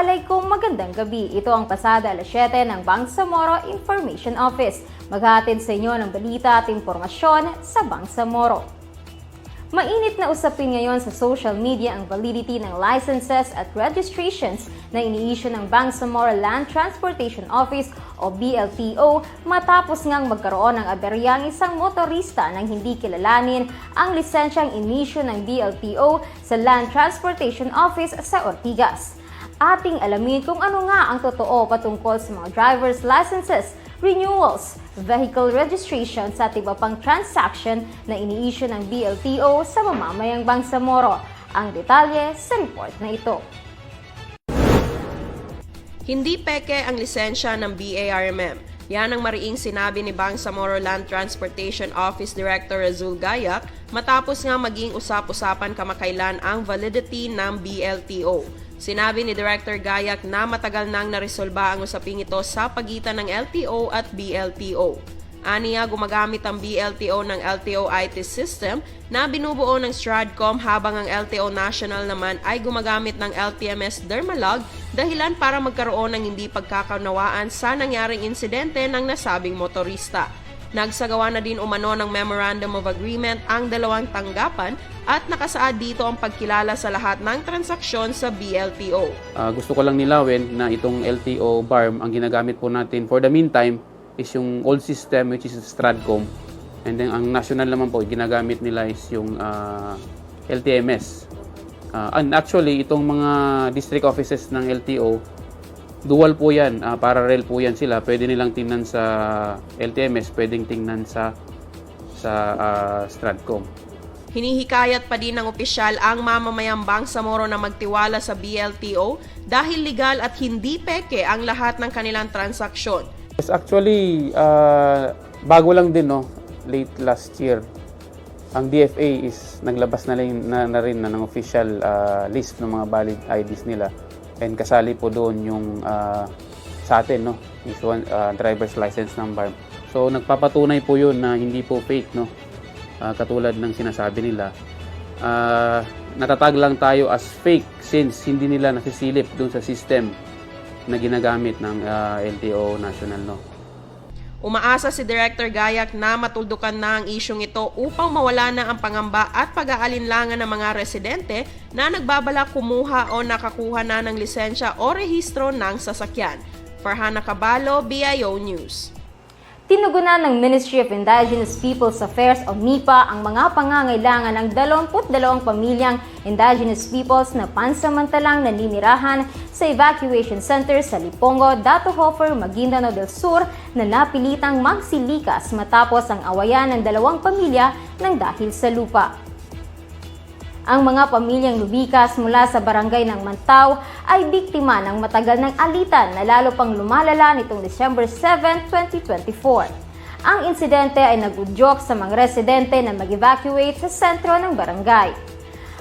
alaikum, magandang gabi. Ito ang pasada alas 7 ng Bangsamoro Information Office. Maghatid sa inyo ng balita at impormasyon sa Bangsamoro. Mainit na usapin ngayon sa social media ang validity ng licenses at registrations na ini-issue ng Bangsamoro Land Transportation Office o BLTO matapos ngang magkaroon ng aberyang isang motorista nang hindi kilalanin ang lisensyang inisyu ng BLTO sa Land Transportation Office sa Ortigas. Ating alamin kung ano nga ang totoo patungkol sa mga driver's licenses, renewals, vehicle registrations at iba pang transaction na ini-issue ng BLTO sa mamamayang Bangsamoro. Ang detalye sa report na ito. Hindi peke ang lisensya ng BARMM. Yan ang mariing sinabi ni Bangsamoro Land Transportation Office Director Razul Gayak matapos nga maging usap-usapan kamakailan ang validity ng BLTO. Sinabi ni Director Gayak na matagal nang naresolba ang usaping ito sa pagitan ng LTO at BLTO. Aniya, gumagamit ang BLTO ng LTO IT system na binubuo ng Stradcom habang ang LTO National naman ay gumagamit ng LTMS Dermalog dahilan para magkaroon ng hindi pagkakaunawaan sa nangyaring insidente ng nasabing motorista. Nagsagawa na din umano ng Memorandum of Agreement ang dalawang tanggapan at nakasaad dito ang pagkilala sa lahat ng transaksyon sa BLTO. Ah, gusto ko lang nilawin na itong LTO BARM ang ginagamit po natin for the meantime is yung old system which is Stradcom and then ang national naman po ginagamit nila is yung ah, LTMS. Ah, and actually itong mga district offices ng LTO dual po yan, ah, parallel po yan sila. Pwede nilang tingnan sa LTMS, pwedeng tingnan sa sa ah, Stradcom. Hinihikayat pa din ng opisyal ang mamamayang Bangsamoro na magtiwala sa BLTO dahil legal at hindi peke ang lahat ng kanilang transaksyon. Yes, actually, ah, bago lang din, no? Late last year, ang DFA is naglabas na rin na, na, rin na ng official ah, list ng mga valid IDs nila. And kasali po doon yung ah, sa atin, no? Is one, ah, driver's license number. So, nagpapatunay po yun na hindi po fake, no? Ah, katulad ng sinasabi nila. Ah, natatag lang tayo as fake since hindi nila nasisilip doon sa system na ginagamit ng ah, LTO National, no? Umaasa si Director Gayak na matuldukan na ang isyong ito upang mawala na ang pangamba at pag-aalinlangan ng mga residente na nagbabala kumuha o nakakuha na ng lisensya o rehistro ng sasakyan. Farhana Cabalo, BIO News. Tinugunan ng Ministry of Indigenous Peoples Affairs o MIPA ang mga pangangailangan ng 22 pamilyang indigenous peoples na pansamantalang naninirahan sa evacuation center sa Lipongo, Datohofer, Maguindanao del Sur na napilitang magsilikas matapos ang awayan ng dalawang pamilya ng dahil sa lupa. Ang mga pamilyang lubikas mula sa barangay ng Mantaw ay biktima ng matagal ng alitan na lalo pang lumalala nitong December 7, 2024. Ang insidente ay nagudyok sa mga residente na mag-evacuate sa sentro ng barangay.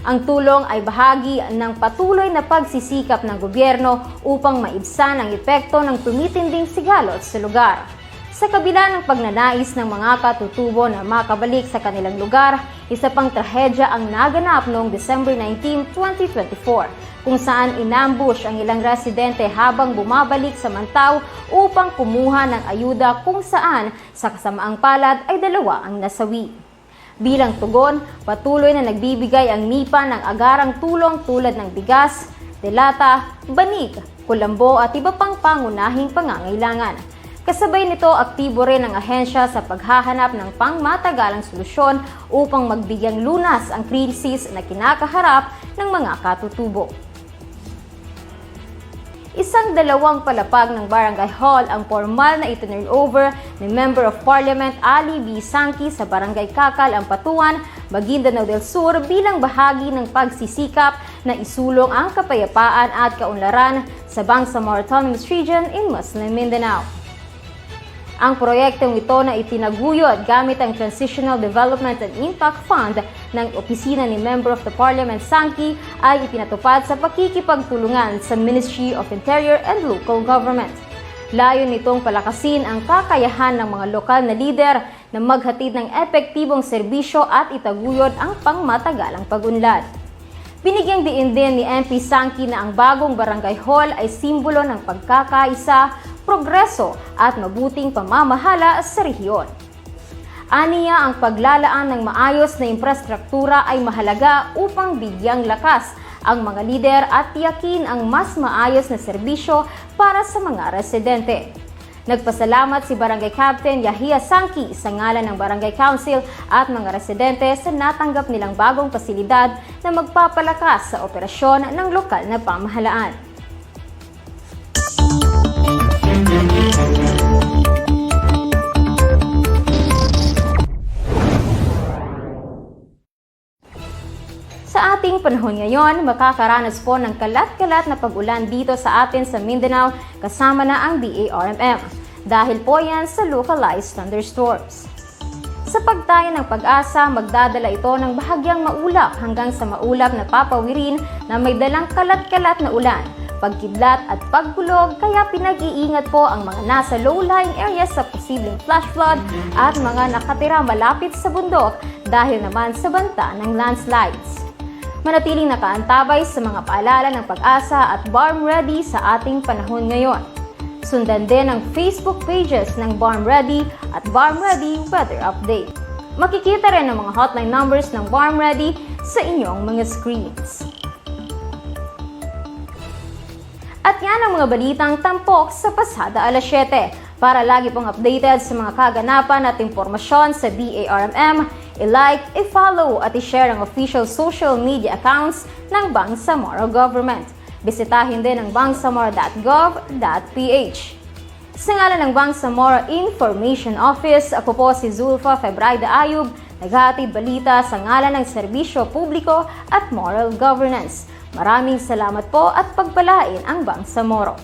Ang tulong ay bahagi ng patuloy na pagsisikap ng gobyerno upang maibsan ang epekto ng tumitinding sigalot sa lugar. Sa kabila ng pagnanais ng mga katutubo na makabalik sa kanilang lugar, isa pang trahedya ang naganap noong December 19, 2024, kung saan inambush ang ilang residente habang bumabalik sa Mantaw upang kumuha ng ayuda kung saan sa kasamaang palad ay dalawa ang nasawi. Bilang tugon, patuloy na nagbibigay ang MIPA ng agarang tulong tulad ng bigas, delata, banig, kulambo at iba pang pangunahing pangangailangan. Kasabay nito, aktibo rin ang ahensya sa paghahanap ng pangmatagalang solusyon upang magbigyang lunas ang krisis na kinakaharap ng mga katutubo. Isang dalawang palapag ng Barangay Hall ang formal na itinurn over ni Member of Parliament Ali B. Sangki sa Barangay Kakal, Ampatuan, Maguindanao del Sur bilang bahagi ng pagsisikap na isulong ang kapayapaan at kaunlaran sa Bangsamoro Autonomous Region in Muslim Mindanao. Ang proyektong ito na itinaguyod gamit ang Transitional Development and Impact Fund ng opisina ni Member of the Parliament Sangki ay ipinatupad sa pakikipagtulungan sa Ministry of Interior and Local Government. Layo nitong palakasin ang kakayahan ng mga lokal na lider na maghatid ng epektibong serbisyo at itaguyod ang pangmatagalang pagunlad. Binigyang diin din ni MP Sangki na ang bagong barangay hall ay simbolo ng pagkakaisa, progreso at mabuting pamamahala sa rehiyon. Aniya ang paglalaan ng maayos na infrastruktura ay mahalaga upang bigyang lakas ang mga lider at tiyakin ang mas maayos na serbisyo para sa mga residente. Nagpasalamat si Barangay Captain Yahia Sangki sa ngalan ng Barangay Council at mga residente sa natanggap nilang bagong pasilidad na magpapalakas sa operasyon ng lokal na pamahalaan. Sa ating panahon ngayon, makakaranas po ng kalat-kalat na pag-ulan dito sa atin sa Mindanao kasama na ang BARMM. Dahil po yan sa localized thunderstorms. Sa pagtayo ng pag-asa, magdadala ito ng bahagyang maulap hanggang sa maulap na papawirin na may dalang kalat-kalat na ulan, pagkidlat at pagbulog kaya pinag-iingat po ang mga nasa low-lying areas sa posibleng flash flood at mga nakatira malapit sa bundok dahil naman sa banta ng landslides. Manatiling nakaantabay sa mga paalala ng pag-asa at Barm Ready sa ating panahon ngayon. Sundan din ang Facebook pages ng Barm Ready at Barm Ready Weather Update. Makikita rin ang mga hotline numbers ng Barm Ready sa inyong mga screens. At yan ang mga balitang tampok sa pasada alas 7. Para lagi pong updated sa mga kaganapan at impormasyon sa BARMM, i-like, i-follow at i-share ang official social media accounts ng Bangsamoro Government. Bisitahin din ang bangsamoro.gov.ph. Sa ngalan ng Bangsamoro Information Office, ako po si Zulfa Febraida Ayub, naghatid balita sa ngalan ng serbisyo publiko at moral governance. Maraming salamat po at pagpalain ang Bangsamoro.